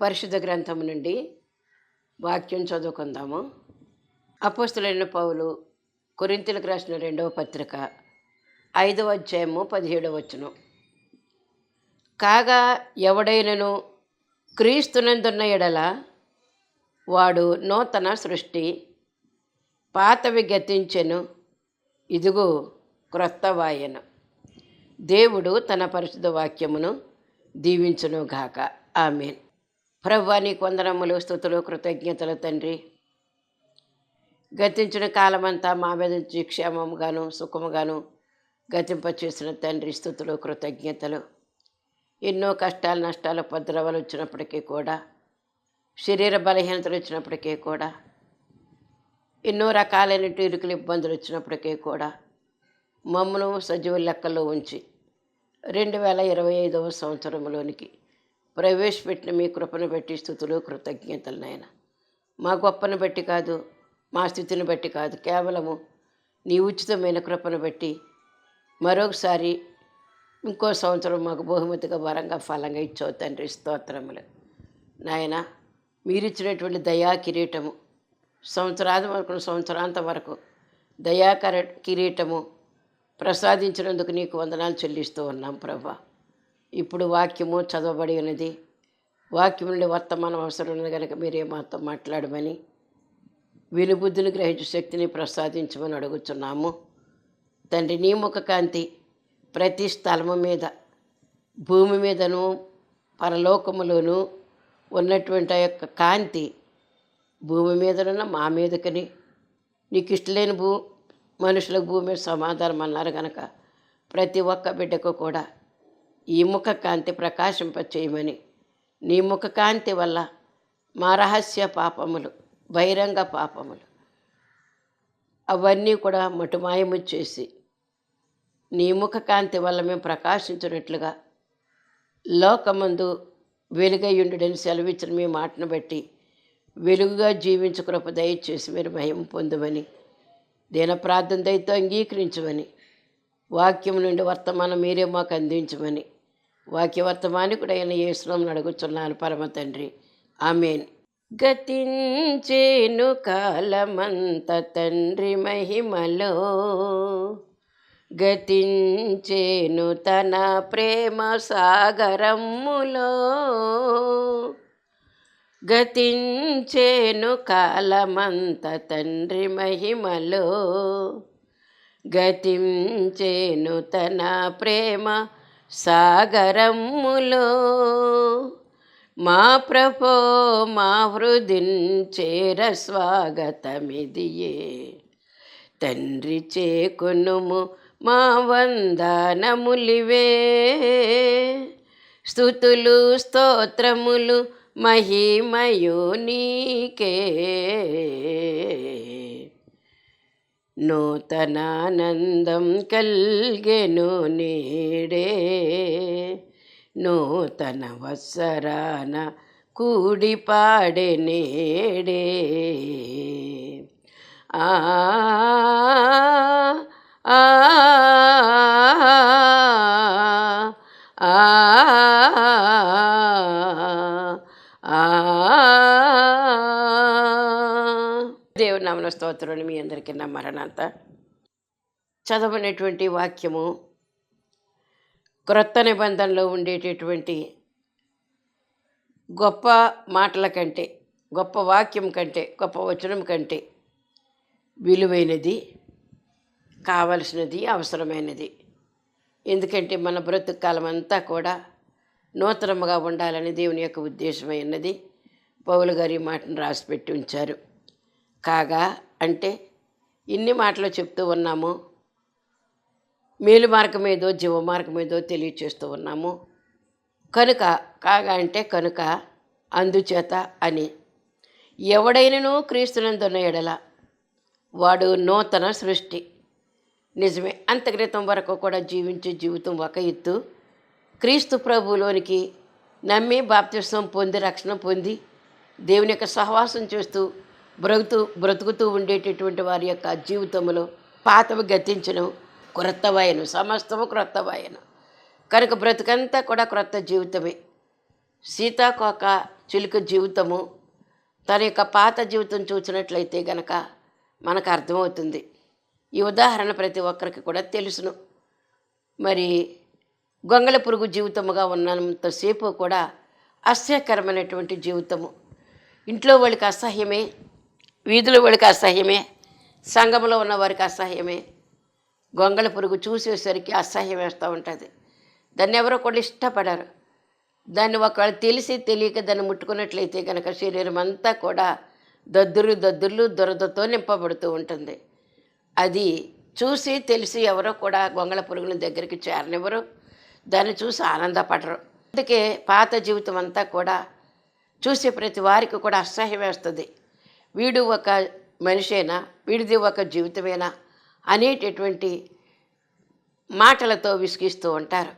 పరిశుద్ధ గ్రంథం నుండి వాక్యం చదువుకుందాము. అపోస్తులైన పౌలు కొరింతలకు రాసిన రెండవ పత్రిక ఐదవ అధ్యాయము పదిహేడవ వచ్చును కాగా ఎవడైనను క్రీస్తునందున్న ఎడల వాడు నూతన సృష్టి పాతవి గతించెను ఇదిగో క్రొత్త వాయను. దేవుడు తన పరిశుద్ధ వాక్యమును దీవించును గాక ఆమెన్. ప్రభు నీకు వందనములు స్థుతులు కృతజ్ఞతలు తండ్రి. గతించిన కాలమంతా మా మీద నుంచి క్షేమముగాను సుఖముగాను గతింపచేసిన తండ్రి స్థుతులు కృతజ్ఞతలు. ఎన్నో కష్టాలు నష్టాలు ఉపద్రవాలు వచ్చినప్పటికీ కూడా శరీర బలహీనతలు వచ్చినప్పటికీ కూడా ఎన్నో రకాలైన ఇరుకులు ఇబ్బందులు వచ్చినప్పటికీ కూడా మమ్మను సజీవ లెక్కల్లో ఉంచి రెండు వేల ఇరవై ఐదవ సంవత్సరంలోనికి ప్రవేశపెట్టిన మీ కృపను బట్టి స్థుతులు కృతజ్ఞతలు నాయన. మా గొప్పను బట్టి కాదు మా స్థితిని బట్టి కాదు కేవలము నీ ఉచితమైన కృపను బట్టి మరొకసారి ఇంకో సంవత్సరం మాకు బహుమతిగా వరంగా ఫలంగా ఇచ్చావు తండ్రి. స్తోత్రములు. నాయన మీరిచ్చినటువంటి దయా కిరీటము సంవత్సరాది వరకు సంవత్సరాంతం వరకు దయాకర కిరీటము ప్రసాదించినందుకు నీకు వందనాలు చెల్లిస్తూ ఉన్నాం ప్రభా. ఇప్పుడు వాక్యము చదవబడి ఉన్నది. వాక్యం నుండి వర్తమానం అవసరం ఉన్నది కనుక మీరే మాతో మాట్లాడమని వినుబుద్ధిని గ్రహించు శక్తిని ప్రసాదించమని అడుగుతున్నాము తండ్రి నీ ముఖ కాంతి ప్రతి స్థలము మీద భూమి మీదను పరలోకములోను ఉన్నటువంటి ఆ యొక్క కాంతి భూమి మీదనున్న మా మీదకని. నీకు ఇష్టలేని భూ మనుషులకు భూమి మీద సమాధానం అన్నారు కనుక ప్రతి ఒక్క బిడ్డకు కూడా ఈ ముఖ కాంతి ప్రకాశింపచేయమని. నీ ముఖ కాంతి వల్ల మా రహస్య పాపములు బహిరంగ పాపములు అవన్నీ కూడా మటుమాయము చేసి నీ ముఖ కాంతి వల్ల మేము ప్రకాశించినట్లుగా లోకమందు వెలుగయ్యుండుడని సెలవిచ్చిన మీ మాటను బట్టి వెలుగుగా జీవించు కృప దయచేసి మీరు భయం పొందమని దీన ప్రార్థన దయతో అంగీకరించమని వాక్యం నుండి వర్తమానం మీరే మాకు అందించమని వాక్య యేసునం అడుగుచున్నాను పరమ తండ్రి. ఆమెన్. గతించేను కాలమంత తండ్రి మహిమలో. గతించేను తన ప్రేమ సాగరమ్ములో గతించేను కాలమంత తండ్రి మహిమలో. గతించేను తన ప్రేమ సాగరమ్ములో మా ప్రభో మా హృదిన్ చేర స్వాగతమిదియే. తండ్రి చేకునుము మా వందనములివే. స్థుతులు స్తోత్రములు మహిమయో నీకే. నూతనానందం కల్గెను నేడే. నూతన వత్సరాన కూడిపాడే నేడే. ఆ ఆ దేవుని నామన మీ అందరికీ నా మరణంత. చదవనటువంటి వాక్యము క్రొత్త నిబంధనలో ఉండేటటువంటి గొప్ప మాటల కంటే గొప్ప వాక్యం కంటే గొప్ప వచనం కంటే విలువైనది కావలసినది అవసరమైనది. ఎందుకంటే మన బ్రతుకాలం అంతా కూడా నూతనముగా ఉండాలని దేవుని యొక్క ఉద్దేశమైనది పౌలు గారి మాటను రాసిపెట్టి ఉంచారు. కాగా అంటే ఇన్ని మాటలు చెప్తూ ఉన్నాము. మేలు మార్గం ఏదో జీవ మార్గం ఏదో తెలియచేస్తూ ఉన్నాము. కనుక కాగా అంటే కనుక అందుచేత అని. ఎవడైనను క్రీస్తునందున్న ఎడల వాడు నూతన సృష్టి. నిజమే అంత క్రితం వరకు కూడా జీవించే జీవితం ఒక ఎత్తు. క్రీస్తు ప్రభులోనికి నమ్మి బాప్తిసం పొంది రక్షణ పొంది దేవుని యొక్క సహవాసం చేస్తూ బ్రతుకుతూ బ్రతుకుతూ ఉండేటటువంటి వారి యొక్క జీవితంలో పాతవి గతించను క్రొత్తవాయను సమస్తము క్రొత్తవాయను కనుక బ్రతుకంతా కూడా క్రొత్త జీవితమే. సీతాకోక చిలుక జీవితము తన యొక్క పాత జీవితం చూసినట్లయితే గనక మనకు అర్థమవుతుంది. ఈ ఉదాహరణ ప్రతి ఒక్కరికి కూడా తెలుసును. మరి గొంగళ పురుగు జీవితముగా ఉన్నంతసేపు కూడా అసహ్యకరమైనటువంటి జీవితము. ఇంట్లో వాళ్ళకి అసహ్యమే వీధిలో వాడికి అసహ్యమే సంఘంలో ఉన్న వారికి అసహ్యమే. గొంగళ పురుగు చూసేసరికి అసహ్యం వేస్తూ ఉంటుంది. దాన్ని ఎవరో కూడా ఇష్టపడరు. దాన్ని ఒకవేళ తెలిసి తెలియక దాన్ని ముట్టుకున్నట్లయితే కనుక శరీరం అంతా కూడా దద్దురు దద్దుర్లు దురదతో నింపబడుతూ ఉంటుంది. అది చూసి తెలిసి ఎవరో కూడా గొంగళ పురుగుల దగ్గరికి చేరనివ్వరు. దాన్ని చూసి ఆనందపడరు. అందుకే పాత జీవితం అంతా కూడా చూసే ప్రతి వారికి కూడా అసహ్యం వేస్తుంది. వీడు ఒక మనిషేనా? వీడిది ఒక జీవితమేనా? అనేటటువంటి మాటలతో విసిగిస్తూ ఉంటారు.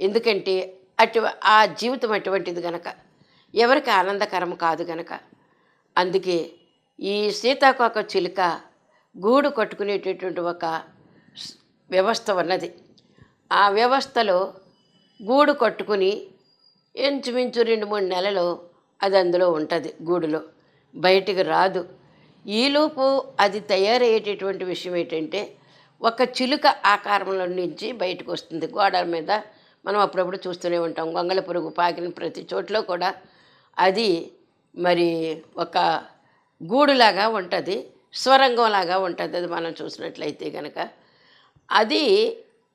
ఎందుకంటే అటు ఆ జీవితం అటువంటిది గనక ఎవరికి ఆనందకరం కాదు గనక. అందుకే ఈ సీతాకోక చిలుక గూడు కట్టుకునేటటువంటి ఒక వ్యవస్థ ఉన్నది. ఆ వ్యవస్థలో గూడు కట్టుకుని ఇంచుమించు రెండు మూడు నెలలు అది అందులో ఉంటుంది గూడులో. బయటికి రాదు. ఈలోపు అది తయారయ్యేటటువంటి విషయం ఏంటంటే ఒక చిలుక ఆకారంలో నుంచి బయటకు వస్తుంది. గోడల మీద మనం అప్పుడప్పుడు చూస్తూనే ఉంటాం. గొంగళ పురుగు పాకిన ప్రతి చోట్ల కూడా అది మరి ఒక గూడులాగా ఉంటుంది. స్వరంగంలాగా ఉంటుంది అది మనం చూసినట్లయితే కనుక అది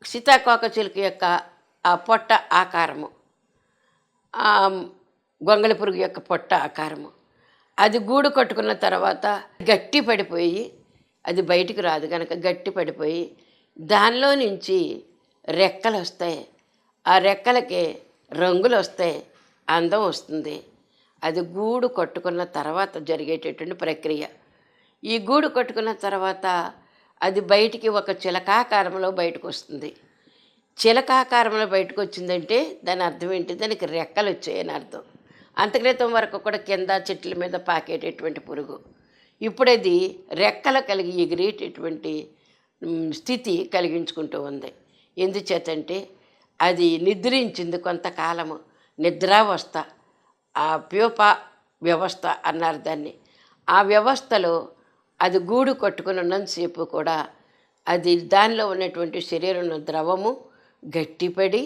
సీతాకోక చిలుక యొక్క ఆ పొట్ట ఆకారము. గొంగళ గొంగళి పురుగు యొక్క పొట్ట ఆకారము. అది గూడు కట్టుకున్న తర్వాత గట్టి పడిపోయి అది బయటికి రాదు కనుక గట్టి పడిపోయి దానిలో నుంచి రెక్కలు వస్తాయి. ఆ రెక్కలకి రంగులు వస్తాయి. అందం వస్తుంది. అది గూడు కట్టుకున్న తర్వాత జరిగేటటువంటి ప్రక్రియ. ఈ గూడు కట్టుకున్న తర్వాత అది బయటికి ఒక చిలకాకారంలో బయటకు వస్తుంది. చిలకాకారంలో బయటకు వచ్చిందంటే దాని అర్థం ఏంటి? దానికి రెక్కలు వచ్చాయని అర్థం. అంతక్రితం వరకు కూడా కింద చెట్ల మీద పాకేటటువంటి పురుగు. ఇప్పుడది రెక్కలు కలిగి ఎగిరేటటువంటి స్థితి కలిగించుకుంటూ ఉంది. ఎందుచేతంటే అది నిద్రించింది కొంతకాలము. నిద్రావస్థ ఆ ప్యూప వ్యవస్థ అన్నారు దాన్ని. ఆ వ్యవస్థలో అది గూడు కొట్టుకుని ఉన్నంతసేపు కూడా అది దానిలో ఉన్నటువంటి శరీరంలో ద్రవము గట్టిపడి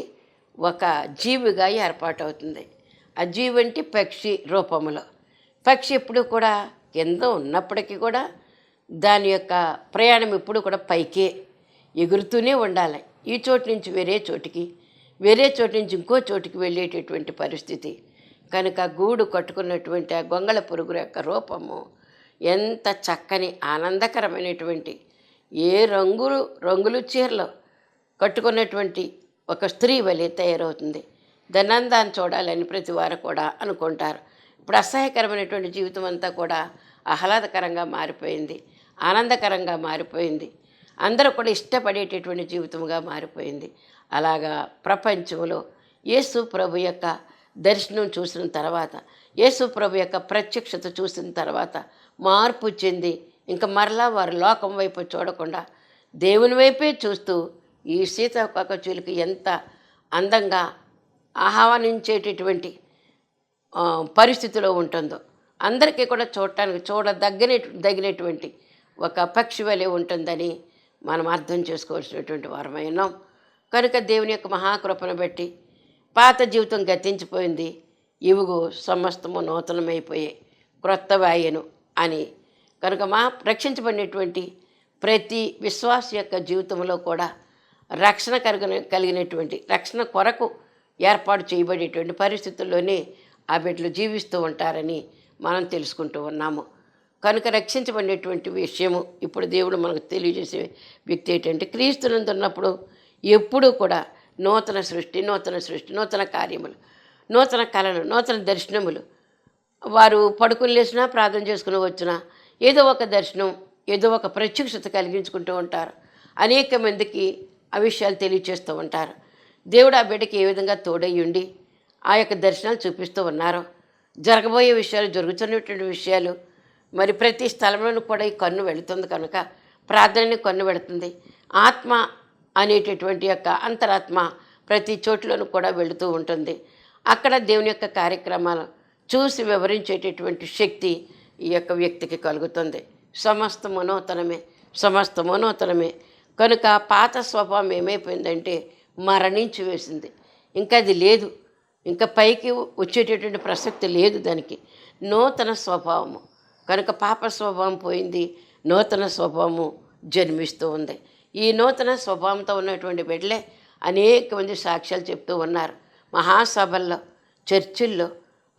ఒక జీవిగా ఏర్పాటవుతుంది. ఆ వంటి పక్షి రూపములో. పక్షి ఎప్పుడు కూడా కింద ఉన్నప్పటికీ కూడా దాని యొక్క ప్రయాణం ఎప్పుడు కూడా పైకే ఎగురుతూనే ఉండాలి. ఈ చోటు నుంచి వేరే చోటికి వేరే చోటు నుంచి ఇంకో చోటికి వెళ్ళేటటువంటి పరిస్థితి. కనుక గూడు కట్టుకున్నటువంటి ఆ గొంగళ పురుగు యొక్క రూపము ఎంత చక్కని ఆనందకరమైనటువంటి ఏ రంగులు రంగులు చీరలు కట్టుకున్నటువంటి ఒక స్త్రీ వలె తయారవుతుంది. ధనందాన్ని చూడాలని ప్రతి వారు కూడా అనుకుంటారు. ఇప్పుడు అసహ్యకరమైనటువంటి జీవితం అంతా కూడా ఆహ్లాదకరంగా మారిపోయింది ఆనందకరంగా మారిపోయింది. అందరూ కూడా ఇష్టపడేటటువంటి జీవితంగా మారిపోయింది. అలాగా ప్రపంచంలో యేసు ప్రభు యొక్క దర్శనం చూసిన తర్వాత యేసు ప్రభు యొక్క ప్రత్యక్షత చూసిన తర్వాత మార్పు చెంది ఇంకా మరలా వారు లోకం వైపు చూడకుండా దేవుని వైపే చూస్తూ ఈ సీతాకోక చిలుక ఎంత అందంగా ఆహ్వానించేటటువంటి పరిస్థితిలో ఉంటుందో. అందరికీ కూడా చూడటానికి చూడదగిన దగినటువంటి ఒక పక్షి వలె ఉంటుందని మనం అర్థం చేసుకోవాల్సినటువంటి వారమై ఉన్నాం. కనుక దేవుని యొక్క మహాకృపను బట్టి పాత జీవితం గతించిపోయింది. ఇవుగు సమస్తము నూతనమైపోయాయి క్రొత్త వాయను అని. కనుక మా రక్షించబడినటువంటి ప్రతి విశ్వాస యొక్క జీవితంలో కూడా రక్షణ కలిగిన కలిగినటువంటి రక్షణ కొరకు ఏర్పాటు చేయబడేటువంటి పరిస్థితుల్లోనే ఆ బిడ్డలు జీవిస్తూ ఉంటారని మనం తెలుసుకుంటూ ఉన్నాము. కనుక రక్షించబడినటువంటి విషయము ఇప్పుడు దేవుడు మనకు తెలియజేసే వ్యక్తి ఏంటంటే క్రీస్తునందున్నప్పుడు ఎప్పుడూ కూడా నూతన సృష్టి నూతన సృష్టి నూతన కార్యములు నూతన కళలు నూతన దర్శనములు. వారు పడుకుని లేచినా ప్రార్థన చేసుకుని వచ్చినా ఏదో ఒక దర్శనం ఏదో ఒక ప్రత్యక్షత కలిగించుకుంటూ ఉంటారు. అనేక మందికి ఆ విషయాలు తెలియచేస్తూ ఉంటారు. దేవుడు ఆ బిడ్డకి ఏ విధంగా తోడయ్యుండి ఆ యొక్క దర్శనాలు చూపిస్తూ ఉన్నారు. జరగబోయే విషయాలు జరుగుతున్నటువంటి విషయాలు మరి ప్రతి స్థలంలోనూ కూడా ఈ కన్ను వెళుతుంది కనుక ప్రార్థనని కన్ను వెళుతుంది. ఆత్మ అనేటటువంటి యొక్క అంతరాత్మ ప్రతి చోట్లోనూ కూడా వెళుతూ ఉంటుంది. అక్కడ దేవుని యొక్క కార్యక్రమాలు చూసి వివరించేటటువంటి శక్తి ఈ యొక్క వ్యక్తికి కలుగుతుంది. సమస్త మనోతనమే సమస్త మనోతనమే. కనుక పాత స్వభావం ఏమైపోయిందంటే మరణించి వేసింది. ఇంకా అది లేదు. ఇంకా పైకి వచ్చేటటువంటి ప్రసక్తి లేదు దానికి. నూతన స్వభావము. కనుక పాప స్వభావం పోయింది. నూతన స్వభావము జన్మిస్తూ ఉంది. ఈ నూతన స్వభావంతో ఉన్నటువంటి బిడ్డలే అనేక మంది సాక్ష్యాలు చెప్తూ ఉన్నారు. మహాసభల్లో చర్చిల్లో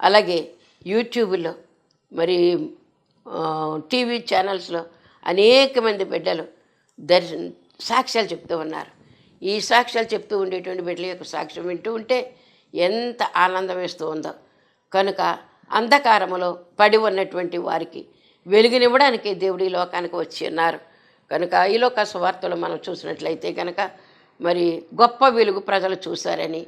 అలాగే యూట్యూబ్లో మరి టీవీ ఛానల్స్లో అనేక మంది బిడ్డలు దర్శ సాక్ష్యాలు చెప్తూ ఉన్నారు. ఈ సాక్ష్యాలు చెప్తూ ఉండేటువంటి బిడ్డల యొక్క సాక్ష్యం వింటూ ఉంటే ఎంత ఆనందం వేస్తూ ఉందో. కనుక అంధకారములో పడి ఉన్నటువంటి వారికి వెలుగునివ్వడానికి దేవుడు ఈ లోకానికి వచ్చి ఉన్నారు. కనుక ఈ లోక సువార్తలు మనం చూసినట్లయితే కనుక మరి గొప్ప వెలుగు ప్రజలు చూశారని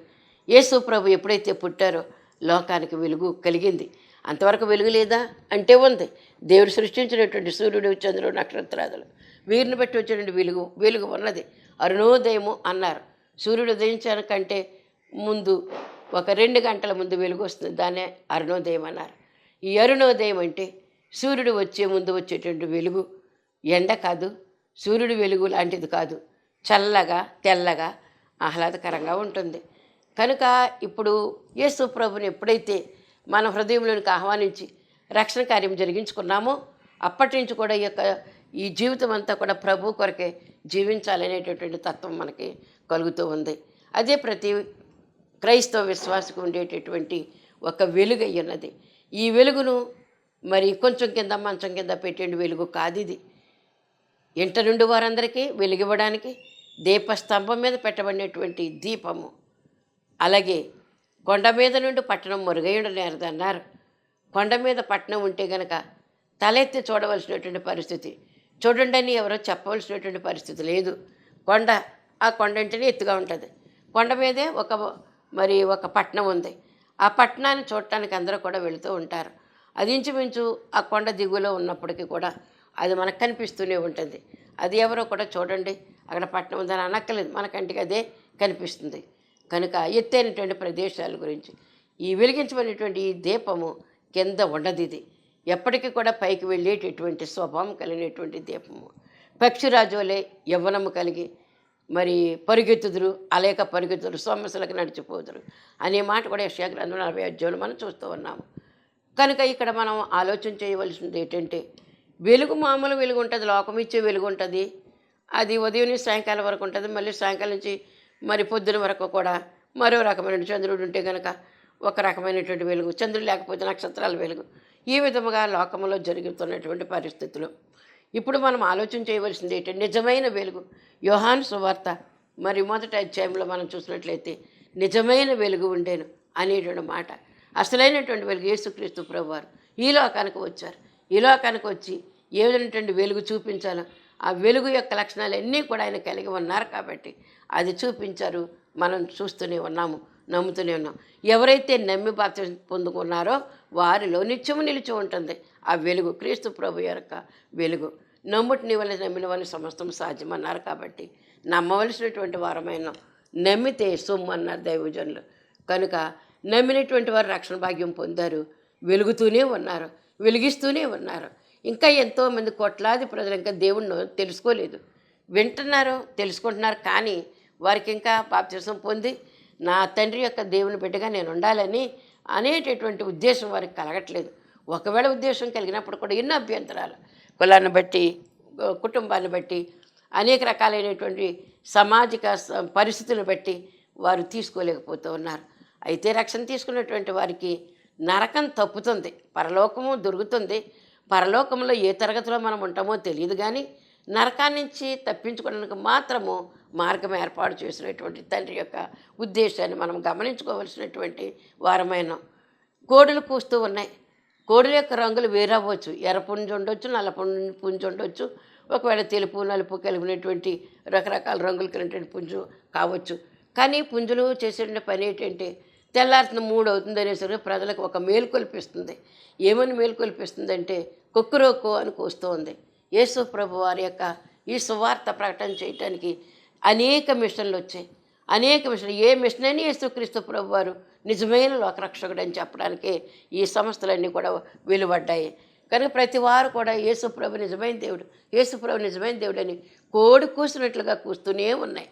యేసు ప్రభు ఎప్పుడైతే పుట్టారో లోకానికి వెలుగు కలిగింది. అంతవరకు వెలుగు లేదా? అంటే ఉంది. దేవుడు సృష్టించినటువంటి సూర్యుడు చంద్రుడు నక్షత్రాదులు. వీరిని బట్టి వచ్చినటువంటి వెలుగు వెలుగు ఉన్నది. అరుణోదయము అన్నారు. సూర్యుడు ఉదయించడానికంటే ముందు ఒక రెండు గంటల ముందు వెలుగు వస్తుంది. దాన్నే అరుణోదయం అన్నారు. ఈ అరుణోదయం అంటే సూర్యుడు వచ్చే ముందు వచ్చేటువంటి వెలుగు. ఎండ కాదు సూర్యుడు వెలుగు లాంటిది కాదు. చల్లగా తెల్లగా ఆహ్లాదకరంగా ఉంటుంది. కనుక ఇప్పుడు యేసు ప్రభుని ఎప్పుడైతే మన హృదయంలోనికి ఆహ్వానించి రక్షణ కార్యం జరిగించుకున్నామో అప్పటి నుంచి కూడా ఈ యొక్క ఈ జీవితం అంతా కూడా ప్రభు కొరకే జీవించాలనేటటువంటి తత్వం మనకి కలుగుతూ ఉంది. అదే ప్రతి క్రైస్తవ విశ్వాసకు ఉండేటటువంటి ఒక వెలుగు ఉన్నది. ఈ వెలుగును మరి కొంచెం కింద మంచం కింద పెట్టే వెలుగు కాదు ఇది ఇంట నుండి వారందరికీ వెలుగివ్వడానికి దీపస్తంభం మీద పెట్టబడినటువంటి దీపము. అలాగే కొండ మీద నుండి పట్టణం మురుగయుడు నేరదన్నారు కొండ మీద పట్టణం ఉంటే గనక తలెత్తి చూడవలసినటువంటి పరిస్థితి. చూడండి అని ఎవరో చెప్పవలసినటువంటి పరిస్థితి లేదు. కొండ ఆ కొండ అంటేనే ఎత్తుగా ఉంటుంది. కొండ మీదే ఒక మరి ఒక పట్టణం ఉంది. ఆ పట్టణాన్ని చూడటానికి అందరూ కూడా వెళుతూ ఉంటారు. అది ఇంచుమించు ఆ కొండ దిగువలో ఉన్నప్పటికీ కూడా అది మనకు కనిపిస్తూనే ఉంటుంది. అది ఎవరో కూడా చూడండి అక్కడ పట్టణం ఉందని అనక్కలేదు మన కంటికి అదే కనిపిస్తుంది. కనుక ఎత్తైనటువంటి ప్రదేశాల గురించి ఈ వెలిగించబడినటువంటి ఈ దీపము కింద ఉండదు ఇది. ఎప్పటికీ కూడా పైకి వెళ్ళేటటువంటి స్వభావం కలిగినటువంటి దీపము. పక్షిరాజులే యవ్వనము కలిగి మరి పరుగెత్తుదురు అలేక పరుగెత్తుదురు సోమసులకు నడిచిపోదురు అనే మాట కూడా యక్షయ గ్రంథం నలభై అధ్యాయులు మనం చూస్తూ ఉన్నాము. కనుక ఇక్కడ మనం ఆలోచన చేయవలసింది ఏంటంటే వెలుగు మామూలు వెలుగు ఉంటుంది లోకం ఇచ్చే వెలుగు ఉంటుంది. అది ఉదయం నుంచి సాయంకాలం వరకు ఉంటుంది మళ్ళీ సాయంకాలం నుంచి మరి పొద్దున వరకు కూడా మరో రకమైన చంద్రుడు ఉంటే కనుక ఒక రకమైనటువంటి వెలుగు చంద్రుడు లేకపోతే నక్షత్రాల వెలుగు. ఈ విధముగా లోకంలో జరుగుతున్నటువంటి పరిస్థితులు. ఇప్పుడు మనం ఆలోచన చేయవలసింది ఏంటంటే నిజమైన వెలుగు. యోహాను సువార్త మరి మొదటి అధ్యాయంలో మనం చూసినట్లయితే నిజమైన వెలుగు ఉండేను అనేటువంటి మాట. అసలైనటువంటి వెలుగు యేసుక్రీస్తు ప్రభు వారు ఈ లోకానికి వచ్చారు. ఈ లోకానికి వచ్చి ఏ విధమైనటువంటి వెలుగు చూపించాలో ఆ వెలుగు యొక్క లక్షణాలు అన్నీ కూడా ఆయన కలిగి ఉన్నారు కాబట్టి అది చూపించారు. మనం చూస్తూనే ఉన్నాము. నమ్ముతూనే ఉన్నాం. ఎవరైతే నమ్మి బాప్తిజం పొందుకున్నారో వారిలో నిత్యము నిలిచి ఉంటుంది. ఆ వెలుగు క్రీస్తు ప్రభు యొక్క వెలుగు. నమ్ముటిని వల్ల నమ్మిన వాళ్ళు సమస్తం సాధ్యమన్నారు కాబట్టి నమ్మవలసినటువంటి వారమైన నమ్మితే సొమ్ము అన్నారు దైవజనులు. కనుక నమ్మినటువంటి వారు రక్షణ భాగ్యం పొందారు. వెలుగుతూనే ఉన్నారు. వెలిగిస్తూనే ఉన్నారు. ఇంకా ఎంతోమంది కోట్లాది ప్రజలు ఇంకా దేవుణ్ణి తెలుసుకోలేదు. వింటున్నారు తెలుసుకుంటున్నారు కానీ వారికి ఇంకా బాప్తిసం పొంది నా తండ్రి యొక్క దేవుని బిడ్డగా నేను ఉండాలని అనేటటువంటి ఉద్దేశం వారికి కలగట్లేదు. ఒకవేళ ఉద్దేశం కలిగినప్పుడు కూడా ఎన్నో అభ్యంతరాలు. కులాన్ని బట్టి కుటుంబాన్ని బట్టి అనేక రకాలైనటువంటి సామాజిక పరిస్థితులను బట్టి వారు తీసుకోలేకపోతూ ఉన్నారు. అయితే రక్షణ తీసుకున్నటువంటి వారికి నరకం తప్పుతుంది. పరలోకము దొరుకుతుంది. పరలోకంలో ఏ తరగతిలో మనం ఉంటామో తెలియదు కానీ నరకాన్నించి తప్పించుకోవడానికి మాత్రము మార్గం ఏర్పాటు చేసినటువంటి తండ్రి యొక్క ఉద్దేశాన్ని మనం గమనించుకోవలసినటువంటి వారమైన కోడులు కూస్తూ ఉన్నాయి. కోడుల యొక్క రంగులు వేరవ్వచ్చు. ఎర్ర పుంజు ఉండొచ్చు నల్ల పుంజు పుంజు ఉండొచ్చు. ఒకవేళ తెలుపు నలుపు కలిగినటువంటి రకరకాల రంగులు కలిగినటువంటి పుంజు కావచ్చు. కానీ పుంజులు చేసే పని ఏంటంటే తెల్లారుతున్న మూడు అవుతుంది అనేసరికి ప్రజలకు ఒక మేలుకొల్పిస్తుంది ఏమని మేలుకొల్పిస్తుందంటే కుక్కురోకో అని కూస్తోంది. యేసు ప్రభు వారి యొక్క ఈ సువార్త ప్రకటన చేయటానికి అనేక మిషన్లు వచ్చాయి. అనేక మిషన్లు. ఏ మిషన్ అయినా యేసుక్రీస్తు ప్రభు వారు నిజమైన లోకరక్షకుడు అని చెప్పడానికి ఈ సంస్థలన్నీ కూడా వెలువడ్డాయి. కనుక ప్రతి వారు కూడా యేసుప్రభు నిజమైన దేవుడు యేసుప్రభు నిజమైన దేవుడు అని కోడి కూసినట్లుగా కూస్తూనే ఉన్నాయి.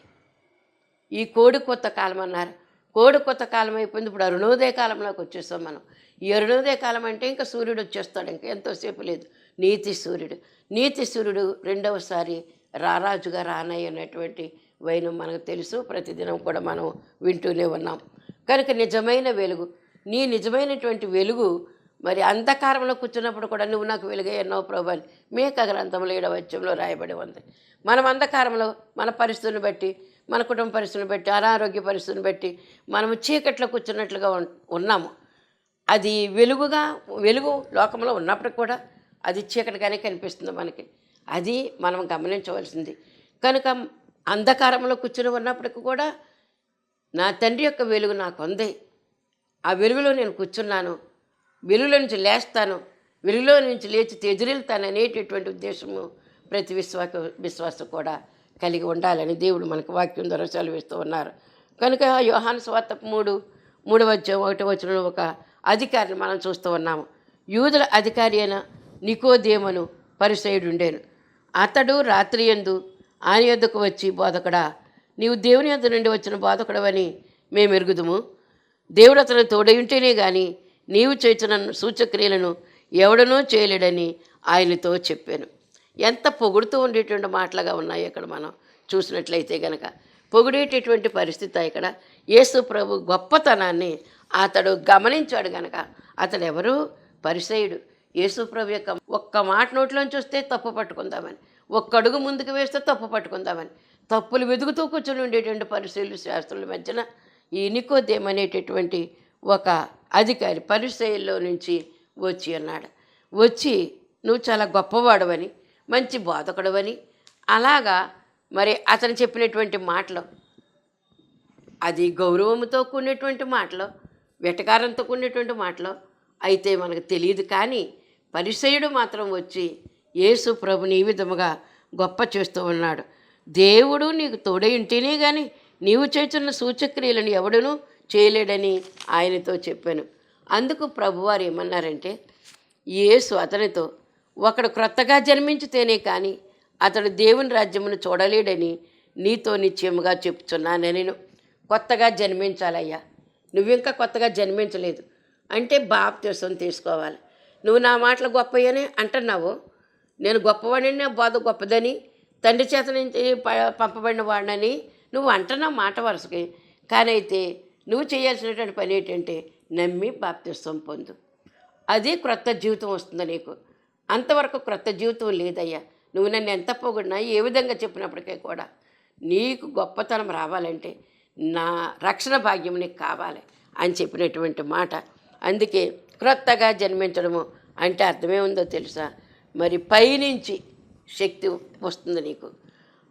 ఈ కోడి కొత్త కాలం అన్నారు. కోడి కొత్త కాలం అయిపోయింది. ఇప్పుడు అరుణోదయ కాలంలోకి వచ్చేస్తాం మనం. ఈ అరుణోదయ కాలం అంటే ఇంకా సూర్యుడు వచ్చేస్తాడు. ఇంకా ఎంతోసేపు లేదు. నీతి సూర్యుడు. నీతి సూర్యుడు రెండవసారి రారాజుగా రానయ్యనటువంటి వైనం మనకు తెలుసు. ప్రతిదినం కూడా మనం వింటూనే ఉన్నాం. కనుక నిజమైన వెలుగు నీ నిజమైనటువంటి వెలుగు మరి అంధకారంలో కూర్చున్నప్పుడు కూడా నువ్వు నాకు వెలుగే ఎన్నో ప్రభు అని మేక గ్రంథంలో ఏడవచ్చంలో రాయబడి ఉంది. మనం అంధకారంలో మన పరిస్థితులను బట్టి మన కుటుంబ పరిస్థితులను బట్టి అనారోగ్య పరిస్థితులను బట్టి మనము చీకట్లో కూర్చున్నట్లుగా ఉన్నాము. అది వెలుగుగా వెలుగు లోకంలో ఉన్నప్పటికి కూడా అది చీకటిగానే కనిపిస్తుంది మనకి. అది మనం గమనించవలసింది. కనుక అంధకారంలో కూర్చుని ఉన్నప్పటికి కూడా నా తండ్రి యొక్క వెలుగు నాకు ఉంది ఆ వెలుగులో నేను కూర్చున్నాను. వెలుగులో నుంచి లేస్తాను. వెలుగులో నుంచి లేచి తెజరిల్తాను అనేటటువంటి ఉద్దేశము ప్రతి విశ్వాస విశ్వాసం కూడా కలిగి ఉండాలని దేవుడు మనకు వాక్యం ద్వారా సెలవిస్తూ ఉన్నారు. కనుక యోహాను స్వార్త మూడు మూడు అధ్యాయం ఒకటి వచ్చిన ఒక అధికారిని మనం చూస్తూ ఉన్నాము. యూదుల అధికారి అయిన నికోదేమను పరిసయుడు ఉండేను. అతడు రాత్రి ఎందు ఆయన యొద్దకు వచ్చి బోధకుడా నీవు దేవుని యొద్ద నుండి వచ్చిన బోధకుడవని మేము ఎరుగుదుము. దేవుడు అతను తోడయుంటేనే కానీ నీవు చేసిన సూచక్రియలను ఎవడనూ చేయలేడని ఆయనతో చెప్పాను. ఎంత పొగుడుతూ ఉండేటువంటి మాటలుగా ఉన్నాయి ఇక్కడ మనం చూసినట్లయితే కనుక పొగిడేటటువంటి పరిస్థితి ఇక్కడ. యేసు ప్రభు గొప్పతనాన్ని అతడు గమనించాడు గనక. అతడు పరిసయుడు. యేసుప్రభు యొక్క ఒక్క మాట నోట్లోంచి వస్తే తప్పు పట్టుకుందామని ఒక్క అడుగు ముందుకు వేస్తే తప్పు పట్టుకుందామని తప్పులు వెతుకుతూ కూర్చొని ఉండేటువంటి పరిశీలు శాస్త్రుల మధ్యన ఈ నికోదేమ్ అనేటటువంటి ఒక అధికారి పరిశైల్లో నుంచి వచ్చి అన్నాడు. వచ్చి నువ్వు చాలా గొప్పవాడవని మంచి బోధకుడవని అలాగా మరి అతను చెప్పినటువంటి మాటలు అది గౌరవంతో కూడినటువంటి మాటలు వెటకారంతో కూడినటువంటి మాటలు అయితే మనకు తెలియదు కానీ పరిసయుడు మాత్రం వచ్చి యేసు ప్రభుని ఈ విధముగా గొప్ప చేస్తూ ఉన్నాడు. దేవుడు నీకు తోడై ఉంటేనే కానీ నీవు చేస్తున్న సూచక్రియలను ఎవడునూ చేయలేడని ఆయనతో చెప్పాను. అందుకు ప్రభువారు ఏమన్నారంటే యేసు అతనితో ఒకడు క్రొత్తగా జన్మించితేనే కానీ అతడు దేవుని రాజ్యమును చూడలేడని నీతో నిశ్చయముగా చెప్తున్నాను నేను. కొత్తగా జన్మించాలయ్యా. నువ్వు ఇంకా కొత్తగా జన్మించలేదు. అంటే బాప్తీసం తీసుకోవాలి. నువ్వు నా మాటలు గొప్పయని అంటున్నావు. నేను గొప్పవాడిని బోధ గొప్పదని తండ్రి చేత నుంచి ప- పంపబడిన వాడినని నువ్వు అంటున్నావు మాట వరుసకి. కానీ అయితే నువ్వు చేయాల్సినటువంటి పని ఏంటంటే నమ్మి బాప్తిస్వం పొందు. అది క్రొత్త జీవితం వస్తుంది నీకు. అంతవరకు క్రొత్త జీవితం లేదయ్యా. నువ్వు నన్ను ఎంత పొగిడినా ఏ విధంగా చెప్పినప్పటికీ కూడా నీకు గొప్పతనం రావాలంటే నా రక్షణ భాగ్యం నీకు కావాలి అని చెప్పినటువంటి మాట. అందుకే క్రొత్తగా జన్మించడము అంటే అర్థమేముందో తెలుసా? మరి పైనుంచి శక్తి వస్తుంది నీకు.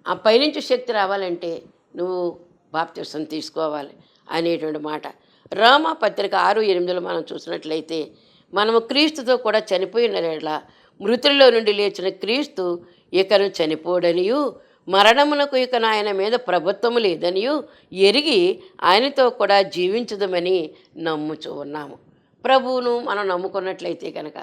ఆ పైనుంచి శక్తి రావాలంటే నువ్వు బాప్తిసం తీసుకోవాలి అనేటువంటి మాట. రామ పత్రిక ఆరు ఎనిమిదిలో మనం చూసినట్లయితే మనము క్రీస్తుతో కూడా చనిపోయిన ఎడల మృతుల్లో నుండి లేచిన క్రీస్తు ఇకను చనిపోడనియు మరణమునకు ఇక ఆయన మీద ప్రభుత్వము లేదనియు ఎరిగి ఆయనతో కూడా జీవించదమని నమ్ముచూ ఉన్నాము. ప్రభువును మనం నమ్ముకున్నట్లయితే కనుక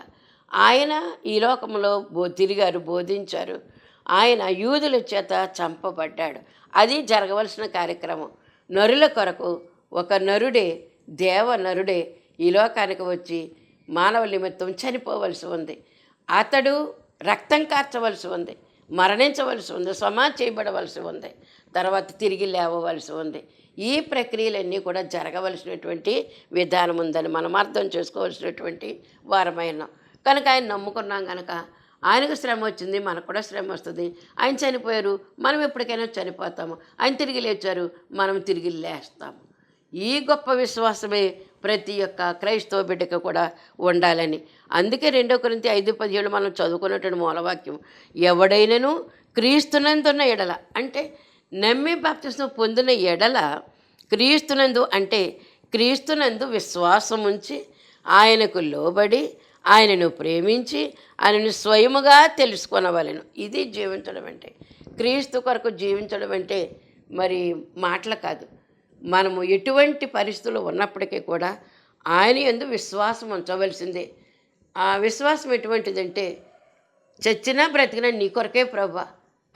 ఆయన ఈ లోకంలో బో తిరిగారు బోధించారు. ఆయన యూదుల చేత చంపబడ్డాడు. అది జరగవలసిన కార్యక్రమం. నరుల కొరకు ఒక నరుడే దేవ నరుడే ఈ లోకానికి వచ్చి మానవ నిమిత్తం చనిపోవలసి ఉంది. అతడు రక్తం కార్చవలసి ఉంది. మరణించవలసి ఉంది. సమా చేయబడవలసి ఉంది. తర్వాత తిరిగి లేవవలసి ఉంది. ఈ ప్రక్రియలన్నీ కూడా జరగవలసినటువంటి విధానం ఉందని మనం అర్థం చేసుకోవలసినటువంటి వారమైన. కనుక ఆయన నమ్ముకున్నాం కనుక ఆయనకు శ్రమ వచ్చింది మనకు కూడా శ్రమ వస్తుంది. ఆయన చనిపోయారు మనం ఎప్పటికైనా చనిపోతాము. ఆయన తిరిగి లేచారు మనం తిరిగి లేస్తాము. ఈ గొప్ప విశ్వాసమే ప్రతి ఒక్క క్రైస్తవ బిడ్డకు కూడా ఉండాలని. అందుకే రెండో కొరింత ఐదు పదిహేడు మనం చదువుకున్నటువంటి మూలవాక్యం ఎవడైనను క్రీస్తునందున్న ఎడల అంటే నమ్మి బాప్తిస్మ పొందిన ఎడల క్రీస్తునందు అంటే క్రీస్తునందు విశ్వాసం ఉంచి ఆయనకు లోబడి ఆయనను ప్రేమించి ఆయనను స్వయముగా తెలుసుకొనవలెను. ఇది జీవించడం అంటే. క్రీస్తు కొరకు జీవించడం అంటే మరి మాటలు కాదు. మనము ఎటువంటి పరిస్థితులు ఉన్నప్పటికీ కూడా ఆయన ఎందు విశ్వాసం ఉంచవలసిందే. ఆ విశ్వాసం ఎటువంటిదంటే చచ్చినా బ్రతికినా నీ కొరకే ప్రభా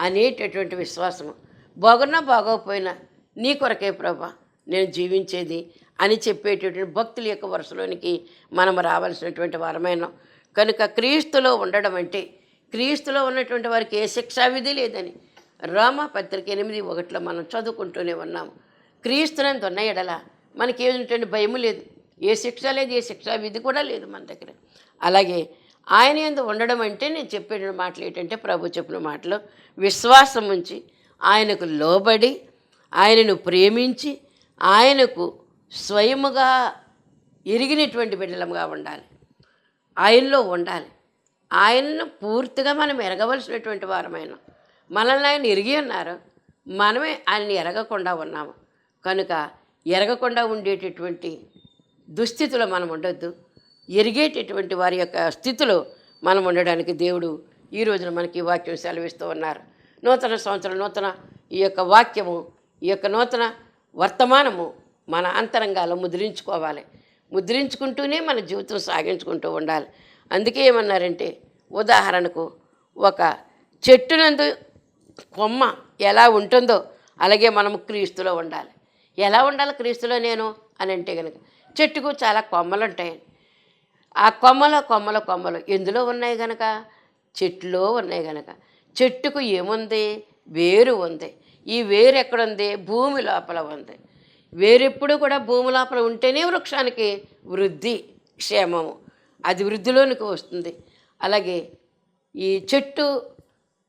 అనేటటువంటి విశ్వాసము. బాగున్నా బాగోకపోయినా నీ కొరకే ప్రభా నేను జీవించేది అని చెప్పేటటువంటి భక్తుల యొక్క వరుసలోనికి మనం రావాల్సినటువంటి వరమైన కనుక క్రీస్తులో ఉండడం అంటే క్రీస్తులో ఉన్నటువంటి వారికి ఏ శిక్షా విధి లేదని రామ పత్రిక ఎనిమిది ఒకటిలో మనం చదువుకుంటూనే ఉన్నాము క్రీస్తునంత ఉన్న ఎడల మనకి ఏమిటంటే భయము లేదు. ఏ శిక్ష లేదు ఏ శిక్షా విధి కూడా లేదు మన దగ్గర. అలాగే ఆయన ఎందు ఉండడం అంటే నేను చెప్పిన మాటలు ఏంటంటే ప్రభు చెప్పిన మాటలు విశ్వాసం ఉంచి ఆయనకు లోబడి ఆయనను ప్రేమించి ఆయనకు స్వయముగా ఎరిగినటువంటి బిడ్డలముగా ఉండాలి. ఆయనలో ఉండాలి. ఆయనను పూర్తిగా మనం ఎరగవలసినటువంటి వారమైన మనల్ని ఆయన ఎరిగి ఉన్నారు. మనమే ఆయన్ని ఎరగకుండా ఉన్నాము. కనుక ఎరగకుండా ఉండేటటువంటి దుస్థితిలో మనం ఉండొద్దు. ఎరిగేటటువంటి వారి యొక్క స్థితిలో మనం ఉండడానికి దేవుడు ఈ రోజున మనకి వాక్యం సెలవిస్తూ ఉన్నారు. నూతన సంవత్సరం నూతన ఈ యొక్క వాక్యము ఈ యొక్క నూతన వర్తమానము మన అంతరంగాల్లో ముద్రించుకోవాలి. ముద్రించుకుంటూనే మన జీవితం సాగించుకుంటూ ఉండాలి. అందుకే ఏమన్నారంటే ఉదాహరణకు ఒక చెట్టునందు కొమ్మ ఎలా ఉంటుందో అలాగే మనము క్రీస్తులో ఉండాలి. ఎలా ఉండాలి క్రీస్తులో నేను అని అంటే కనుక చెట్టుకు చాలా కొమ్మలు ఉంటాయి ఆ కొమ్మలో కొమ్మల కొమ్మలు ఎందులో ఉన్నాయి గనక? చెట్టులో ఉన్నాయి గనక. చెట్టుకు ఏముంది? వేరు ఉంది. ఈ వేరు ఎక్కడుంది? భూమి లోపల ఉంది. వేరెప్పుడు కూడా భూమి లోపల ఉంటేనే వృక్షానికి వృద్ధి క్షేమము. అది వృద్ధిలోనికి వస్తుంది. అలాగే ఈ చెట్టు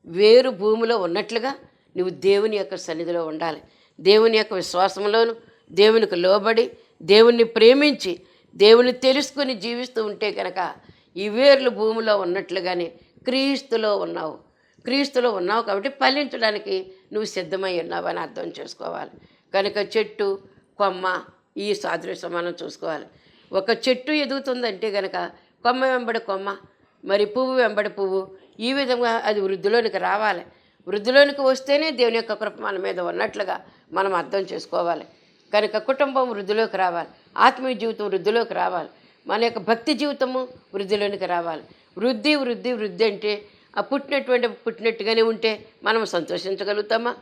వేరు భూమిలో ఉన్నట్లుగా నువ్వు దేవుని యొక్క సన్నిధిలో ఉండాలి. దేవుని యొక్క విశ్వాసంలోను దేవునికి లోబడి దేవుణ్ణి ప్రేమించి దేవుని తెలుసుకుని జీవిస్తూ ఉంటే కనుక ఈ వేర్లు భూమిలో ఉన్నట్లుగానే క్రీస్తులో ఉన్నావు. క్రీస్తులో ఉన్నావు కాబట్టి ఫలించడానికి నువ్వు సిద్ధమై ఉన్నావు అని అర్థం చేసుకోవాలి. కనుక చెట్టు కొమ్మ ఈ సాదృశ్యం మనం చూసుకోవాలి. ఒక చెట్టు ఎదుగుతుందంటే కనుక కొమ్మ వెంబడి కొమ్మ మరి పువ్వు వెంబడి పువ్వు ఈ విధంగా అది వృద్ధిలోనికి రావాలి. వృద్ధిలోనికి వస్తేనే దేవుని యొక్క కృప మన మీద ఉన్నట్లుగా మనం అర్థం చేసుకోవాలి. కనుక కుటుంబం వృద్ధిలోకి రావాలి. ఆత్మీయ జీవితం వృద్ధిలోకి రావాలి. మన యొక్క భక్తి జీవితము వృద్ధిలోనికి రావాలి. వృద్ధి వృద్ధి వృద్ధి అంటే ఆ పుట్టినటువంటి పుట్టినట్టుగానే ఉంటే మనం సంతోషించగలుగుతామా?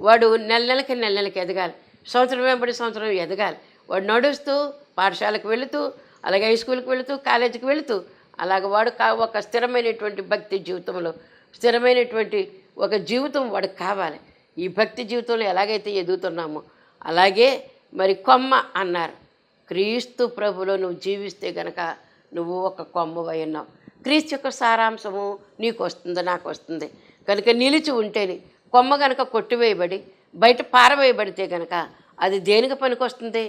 వాడు నెల నెలకి నెల నెలకి ఎదగాలి. సంవత్సరం వెంబడి సంవత్సరం ఎదగాలి. వాడు నడుస్తూ పాఠశాలకు వెళుతూ అలాగే హై స్కూల్కి వెళుతూ కాలేజీకి వెళుతూ అలాగ వాడు కా ఒక స్థిరమైనటువంటి భక్తి జీవితంలో స్థిరమైనటువంటి ఒక జీవితం వాడికి కావాలి. ఈ భక్తి జీవితంలో ఎలాగైతే ఎదుగుతున్నామో అలాగే మరి కొమ్మ అన్నారు. క్రీస్తు ప్రభులో నువ్వు జీవిస్తే గనక నువ్వు ఒక కొమ్మవై ఉన్నావు. క్రీస్తు యొక్క సారాంశము నీకు వస్తుంది నాకు వస్తుంది కనుక నిలిచి ఉంటేనే కొమ్మ గనక కొట్టివేయబడి బయట పారవేయబడితే గనక అది దేనికి పనికొస్తుంది?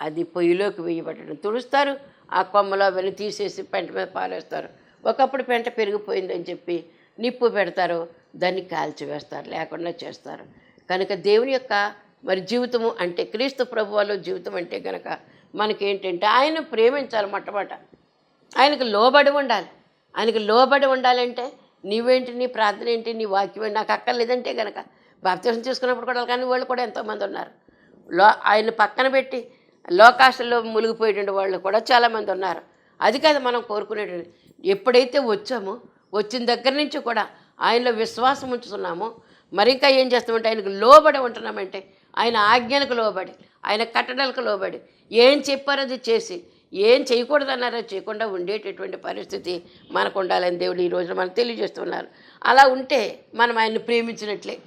అది పొయ్యిలోకి వేయబడడం. తుడుస్తారు ఆ కొమ్మలో అవన్నీ తీసేసి పెంట మీద పారేస్తారు. ఒకప్పుడు పెంట పెరిగిపోయిందని చెప్పి నిప్పు పెడతారు దాన్ని కాల్చివేస్తారు లేకుండా చేస్తారు. కనుక దేవుని యొక్క మరి జీవితము అంటే క్రీస్తు ప్రభువాలో జీవితం అంటే కనుక మనకేంటంటే ఆయన ప్రేమించాలి మొట్టమొదట. ఆయనకు లోబడి ఉండాలి. ఆయనకు లోబడి ఉండాలంటే నీవేంటి నీ ప్రార్థన ఏంటి నీ వాక్యం ఏంటి నాకు అక్కర్లేదంటే కనుక బాప్తీసం తీసుకున్నప్పుడు కూడా కానీ వాళ్ళు కూడా ఎంతోమంది ఉన్నారు. లో ఆయన పక్కన పెట్టి లోకాశలో మునిగిపోయేటువంటి వాళ్ళు కూడా చాలామంది ఉన్నారు. అది కాదు మనం కోరుకునేటువంటి ఎప్పుడైతే వచ్చామో వచ్చిన దగ్గర నుంచి కూడా ఆయనలో విశ్వాసం ఉంచుతున్నామో మరి ఇంకా ఏం చేస్తామంటే ఆయనకు లోబడి ఉంటున్నామంటే ఆయన ఆజ్ఞలకు లోబడి ఆయన కట్టడలకు లోబడి ఏం చెప్పారో అది చేసి ఏం చేయకూడదన్నారో చేయకుండా ఉండేటటువంటి పరిస్థితి మనకు ఉండాలని దేవుడు ఈ రోజున మనకు తెలియజేస్తున్నారు. అలా ఉంటే మనం ఆయన్ని ప్రేమించినట్లే.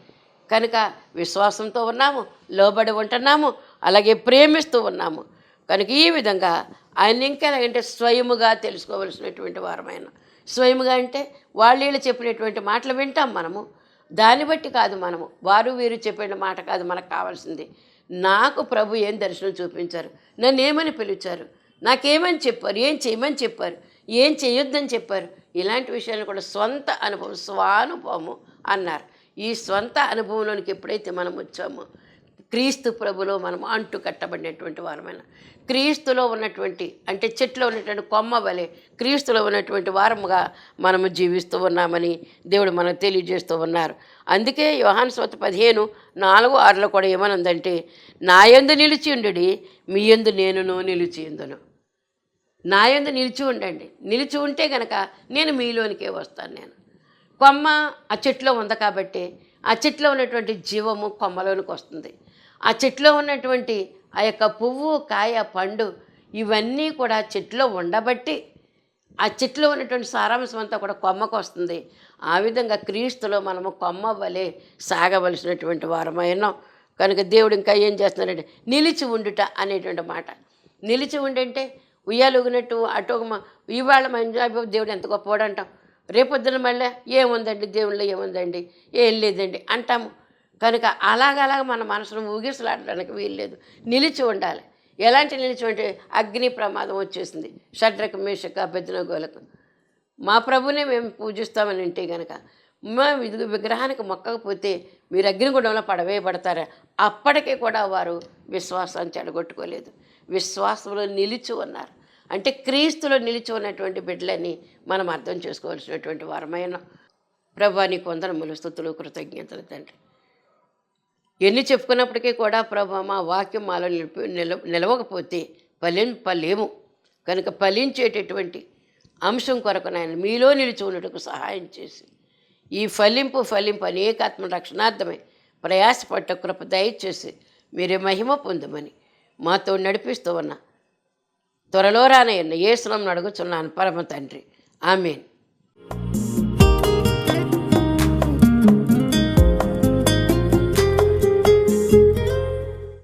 కనుక విశ్వాసంతో ఉన్నాము లోబడి ఉంటున్నాము అలాగే ప్రేమిస్తూ ఉన్నాము. కనుక ఈ విధంగా ఆయన ఇంకా ఎలాగంటే స్వయముగా తెలుసుకోవలసినటువంటి వారమైన. స్వయముగా అంటే వాళ్ళు వీళ్ళు చెప్పినటువంటి మాటలు వింటాం మనము. దాన్ని బట్టి కాదు మనము. వారు వీరు చెప్పిన మాట కాదు మనకు కావాల్సింది. నాకు ప్రభు ఏం దర్శనం చూపించారు? నన్ను ఏమని పిలిచారు? నాకేమని చెప్పారు? ఏం చేయమని చెప్పారు? ఏం చేయొద్దని చెప్పారు? ఇలాంటి విషయాలు కూడా సొంత అనుభవం స్వానుభవము అన్నారు. ఈ స్వంత అనుభవంలోనికి ఎప్పుడైతే మనం వచ్చామో క్రీస్తు ప్రభులో మనం అంటు కట్టబడినటువంటి వారమైన క్రీస్తులో ఉన్నటువంటి అంటే చెట్లో ఉన్నటువంటి కొమ్మ వలె క్రీస్తులో ఉన్నటువంటి వారముగా మనము జీవిస్తూ ఉన్నామని దేవుడు మనకు తెలియజేస్తూ ఉన్నారు. అందుకే యోహాన్ స్వత పదిహేను నాలుగు ఆరులో కూడా ఏమనుందంటే నా యందు నిలిచి ఉండుడి మీ యందు నేనును నిలిచి ఉందును. నా నిలిచి ఉండండి. నిలిచి ఉంటే గనక నేను మీలోనికే వస్తాను నేను. కొమ్మ ఆ చెట్లో ఉంది కాబట్టి ఆ చెట్లో ఉన్నటువంటి జీవము కొమ్మలోనికి వస్తుంది. ఆ చెట్లో ఉన్నటువంటి ఆ యొక్క పువ్వు కాయ పండు ఇవన్నీ కూడా చెట్లో ఉండబట్టి ఆ చెట్లో ఉన్నటువంటి సారాంశం అంతా కూడా కొమ్మకు వస్తుంది. ఆ విధంగా క్రీస్తులో మనము కొమ్మ వలె సాగవలసినటువంటి వారమైనా కనుక దేవుడు ఇంకా ఏం చేస్తున్నాడంటే నిలిచి ఉండుట అనేటువంటి మాట. నిలిచి ఉండంటే ఉయ్యాలుగినట్టు అటు ఒక ఇవాళ మన దేవుడు ఎంత గొప్పవాడు అంటాం రేపొద్దున మళ్ళీ ఏముందండి? దేవుళ్ళు ఏముందండి? ఏం లేదండి అంటాము. కనుక అలాగలాగ మన మనసును ఊగిసలాడడానికి వీల్లేదు నిలిచి ఉండాలి. ఎలాంటి నిలిచి ఉంటే అగ్ని ప్రమాదం వచ్చేసింది. షడ్రక మేషక బెద్దనగోలకు మా ప్రభునే మేము పూజిస్తామని వింటే కనుక మా ఇది విగ్రహానికి మొక్కకపోతే మీరు అగ్నిగుండంలో పడవేయబడతారా? అప్పటికే కూడా వారు విశ్వాసాన్ని చెడగొట్టుకోలేదు. విశ్వాసంలో నిలిచి ఉన్నారు. అంటే క్రీస్తులో నిలిచి ఉన్నటువంటి బిడ్డలని మనం అర్థం చేసుకోవాల్సినటువంటి వారమైన ప్రభా కొందరు వందనములు స్థుతులు కృతజ్ఞతలు తండ్రి. ఎన్ని చెప్పుకున్నప్పటికీ కూడా ప్రభా మా వాక్యం మాలో నిలిపి నిలవకపోతే ఫలిం ఫలేము. కనుక ఫలించేటటువంటి అంశం కొరకు నాయన మీలో నిలిచి ఉండటకు సహాయం చేసి ఈ ఫలింపు ఫలింపు అనేకాత్మ రక్షణార్థమై ప్రయాసపడ్డ కృప దయచేసి మీరే మహిమ పొందమని మాతో నడిపిస్తూ ఉన్నా. త్వరలో రానయ్యన్న. ఏ శ్రమం అడుగుచున్నాను పరమ తండ్రి. ఆమెన్.